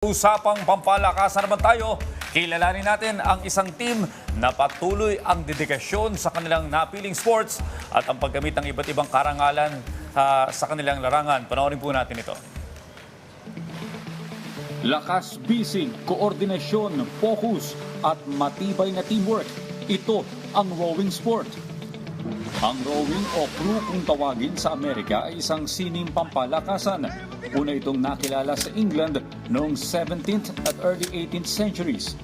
Usapang pampalakasan naman tayo, kilalanin natin ang isang team na patuloy ang dedikasyon sa kanilang napiling sports at ang paggamit ng iba't ibang karangalan ah, sa kanilang larangan. Panoorin po natin ito. Lakas bisig, koordinasyon, focus at matibay na teamwork. Ito ang rowing sport. Ang rowing o crew kung tawagin sa Amerika ay isang sining pampalakasan. Una itong nakilala sa England noong 17th at early 18th centuries.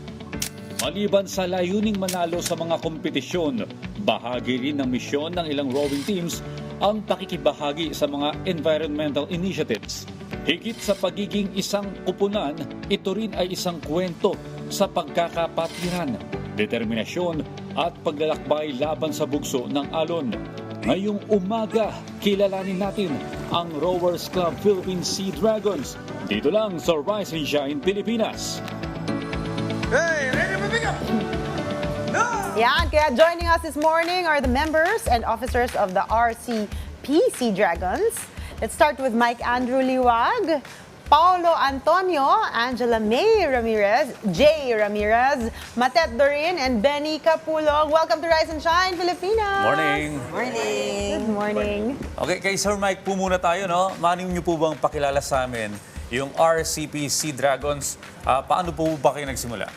Maliban sa layuning manalo sa mga kompetisyon, bahagi rin ng misyon ng ilang rowing teams ang pakikibahagi sa mga environmental initiatives. Higit sa pagiging isang kupunan, ito rin ay isang kwento sa pagkakapatiran, determinasyon at paglalakbay laban sa bugso ng alon. Ngayong umaga, kilalanin natin ang Rowers Club Philippine Sea Dragons dito lang sa Rise and Shine Pilipinas. Hey, ready to pick up? Yan, kaya joining us this morning are the members and officers of the RCP Sea Dragons. Let's start with Mike Andrew Liwag, Paulo Antonio, Angela May Ramirez, Jay Ramirez, Matet Dorin, and Benny Capulong. Welcome to Rise and Shine, Filipinas! Morning! Good morning. Okay, kay Sir Mike po muna tayo, no? Maning niyo po bang pakilala sa amin yung RCP Sea Dragons? Ah, paano po ba kayo nagsimula?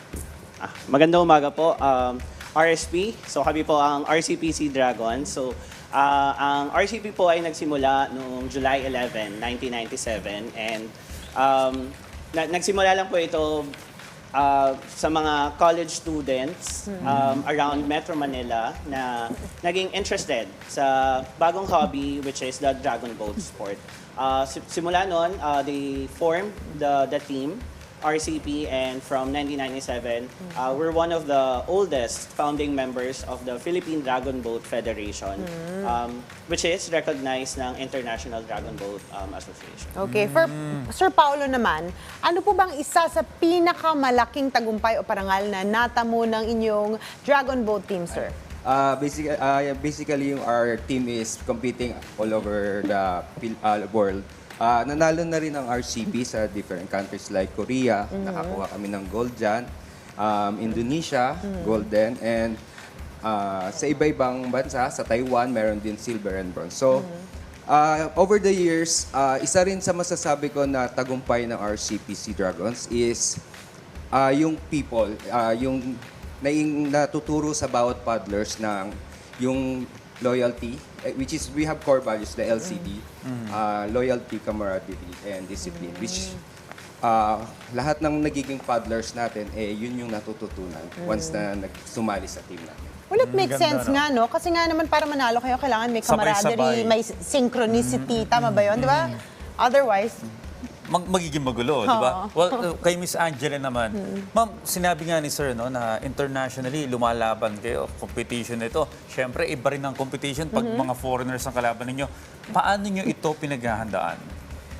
Ah, magandang umaga po. Um, RSP, so kami po ang RCPC Dragon. So, ah, ang RCP po ay nagsimula noong July 11, 1997. And um, na- nagsimula lang po ito ah, sa mga college students um, around Metro Manila na naging interested sa bagong hobby which is the dragon boat sport. Si- simula noon, ah, they formed the, the team RCP and from 1997, uh, we're one of the oldest founding members of the Philippine Dragon Boat Federation, um, which is recognized ng International Dragon Boat um, Association. Okay, for Sir Paulo naman, ano po bang isa sa pinakamalaking tagumpay o parangal na natamo ng inyong Dragon Boat team, sir? Uh, basically, uh, basically, yung our team is competing all over the Pil- uh, world. Uh, nanalo na rin ang RCP sa different countries like Korea. Nakakuha kami ng gold dyan. Um, Indonesia, golden. And uh, sa iba-ibang bansa, sa Taiwan, meron din silver and bronze. So, uh, over the years, uh, isa rin sa masasabi ko na tagumpay ng RCP Sea Dragons is ah yung people, ah yung naing natuturo sa bawat paddlers ng yung loyalty, eh, which is we have core values, the LCD, ah, loyalty, camaraderie, and discipline, which ah, lahat ng nagiging paddlers natin, eh, yun yung natututunan once na nagsumali sa team natin. Well, it makes ganda, sense no? nga, no? Kasi nga naman para manalo kayo, kailangan may Sabay-sabay. camaraderie, may synchronicity. Tama ba yun? Di ba? Otherwise, Mag magiging magulo, di ba? Well, uh, kay Miss Angela naman, ma'am, sinabi nga ni Sir no, na internationally lumalaban kayo, competition na ito. Siyempre, iba rin ang competition pag mga foreigners ang kalaban ninyo. Paano nyo ito pinaghahandaan?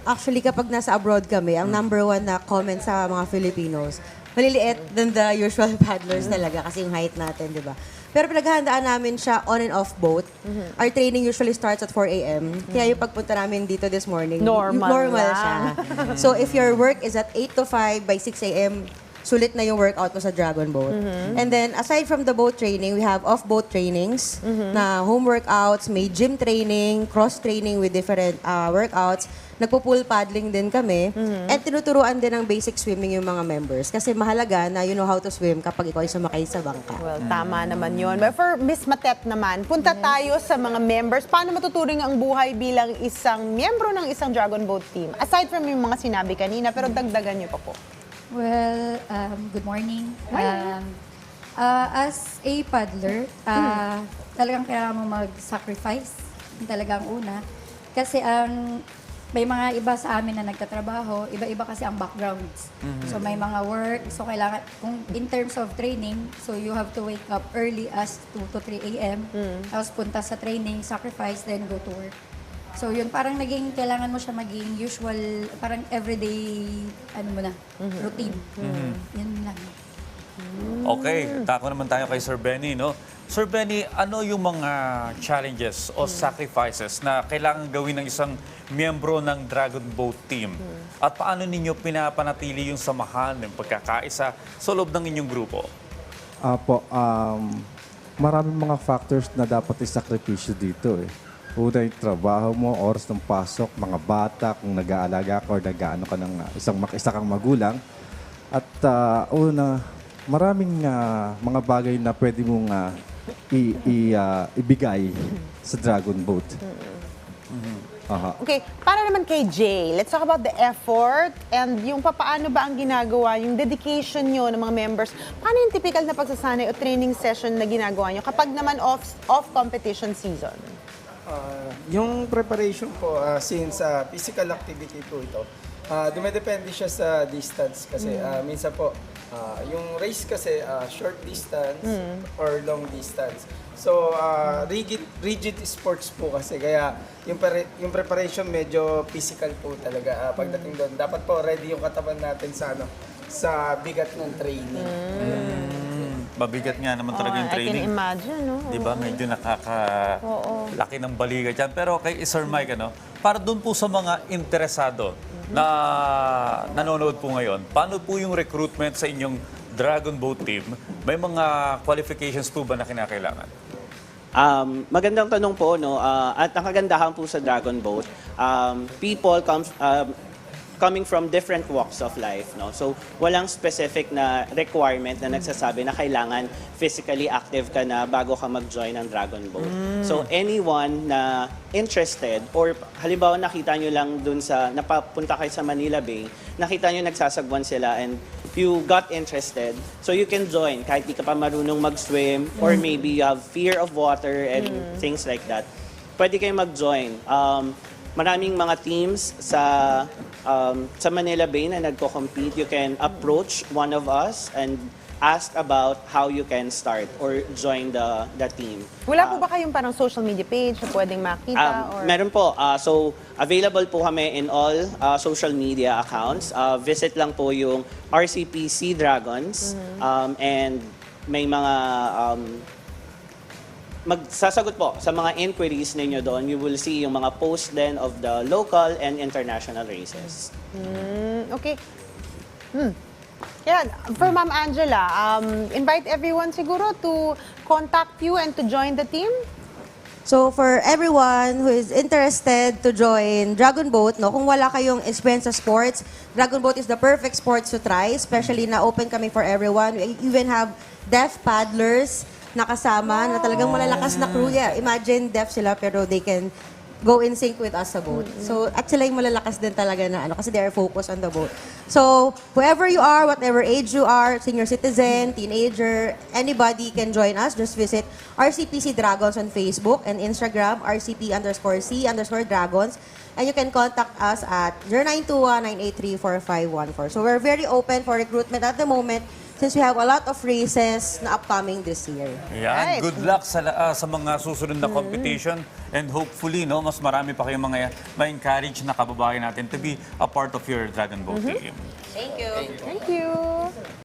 Actually, kapag nasa abroad kami, ang number one na comment sa mga Filipinos, maliliit than the usual paddlers talaga kasi yung height natin, di ba? Pero pinaghahandaan namin siya on and off boat. Our training usually starts at 4 a.m. Kaya yung pagpunta namin dito this morning, Normal normal lang. siya. so if your work is at 8 to 5 by 6 a.m., sulit na yung workout mo sa Dragon Boat. And then, aside from the boat training, we have off-boat trainings na home workouts, may gym training, cross-training with different uh, workouts. Nagpo-pool paddling din kami. And tinuturuan din ng basic swimming yung mga members. Kasi mahalaga na you know how to swim kapag ikaw ay sumakay sa bangka. well, tama naman yun. But for Miss Matet naman, punta tayo sa mga members. Paano matuturing ang buhay bilang isang miyembro ng isang Dragon Boat team? Aside from yung mga sinabi kanina, pero dagdagan niyo pa po. Well, um, good morning. Um, uh, as a paddler, uh, talagang kailangan mo mag-sacrifice. Yun talaga ang una. Kasi ang may mga iba sa amin na nagtatrabaho, iba-iba kasi ang backgrounds. So may mga work, so kailangan, kung in terms of training, so you have to wake up early as 2 to 3 a.m. Tapos punta sa training, sacrifice, then go to work. So yun, parang naging, kailangan mo siya maging usual, parang everyday, ano mo na, routine. Yun lang. Okay, tako naman tayo kay Sir Benny, no? Sir Benny, ano yung mga challenges o sacrifices na kailangan gawin ng isang miyembro ng Dragon Boat team? At paano ninyo pinapanatili yung samahan, yung pagkakaisa sa loob ng inyong grupo? Apo, um, maraming mga factors na dapat isakripisyo dito eh. Una yung trabaho mo, oras ng pasok, mga bata, kung nag-aalaga ka or nag-ano ka ng uh, isang isa kang magulang. At uh, una, maraming uh, mga bagay na pwede mong uh, i- i- uh, ibigay sa Dragon Boat. Aha. Okay, para naman kay Jay, let's talk about the effort and yung papaano ba ang ginagawa, yung dedication nyo ng mga members. Paano yung typical na pagsasanay o training session na ginagawa nyo kapag naman off, off competition season? Ah, yung preparation po, ah, since ah, physical activity po ito, ah, dumedepende siya sa distance kasi ah, minsan po, ah, yung race kasi ah, short distance or long distance. So, ah, rigid, rigid sports po kasi kaya yung, pre- yung preparation medyo physical po talaga ah, pagdating doon. Dapat po ready yung katawan natin sa ano sa bigat ng training. Mabigat nga naman talaga yung Oh, I can training. imagine, no? Di ba? Medyo nakaka Oo. laki ng balikat yan. Pero kay Sir Mike, ano, para doon po sa mga interesado na nanonood po ngayon, paano po yung recruitment sa inyong Dragon Boat team? May mga qualifications po ba na kinakailangan? Um, magandang tanong po, no? Ah, at ang kagandahan po sa Dragon Boat, um, people comes, um, coming from different walks of life, no? So, walang specific na requirement na nagsasabi na kailangan physically active ka na bago ka mag-join ng Dragon Boat. So, anyone na interested or halimbawa nakita nyo lang dun sa, napapunta kayo sa Manila Bay, nakita nyo nagsasagwan sila and you got interested, so you can join kahit di ka pa marunong mag-swim or maybe you have fear of water and things like that. Pwede kayo mag-join. Um, maraming mga teams sa um, sa Manila Bay na nagko-compete. You can approach one of us and ask about how you can start or join the the team. Wala po ba kayong parang social media page na pwedeng makita? Um, or... meron po. Ah, so, available po kami in all ah, social media accounts. Ah, visit lang po yung RCPC Dragons. Um, and may mga um, magsasagot po sa mga inquiries ninyo doon. You will see yung mga post then of the local and international races. Mm, okay. Hmm. Yeah, for Ma'am Angela, um, invite everyone siguro to contact you and to join the team. So for everyone who is interested to join Dragon Boat, no, kung wala kayong experience sa sports, Dragon Boat is the perfect sports to try, especially na open kami for everyone. We even have deaf paddlers na kasama na talagang malalakas na crew. Yeah, imagine deaf sila pero they can go in sync with us sa boat. So, at sila yung malalakas din talaga na ano, kasi they are focused on the boat. So, whoever you are, whatever age you are, senior citizen, teenager, anybody can join us. Just visit RCPC Dragons on Facebook and Instagram, RCP underscore C underscore Dragons. And you can contact us at 0921-983-4514. So, we're very open for recruitment at the moment since we have a lot of races na upcoming this year. Yan. Right. Good luck sa, ah, sa mga susunod na competition. And hopefully, no, mas marami pa kayong mga ma-encourage na kababayan natin to be a part of your Dragon Boat team. Thank you. Thank you.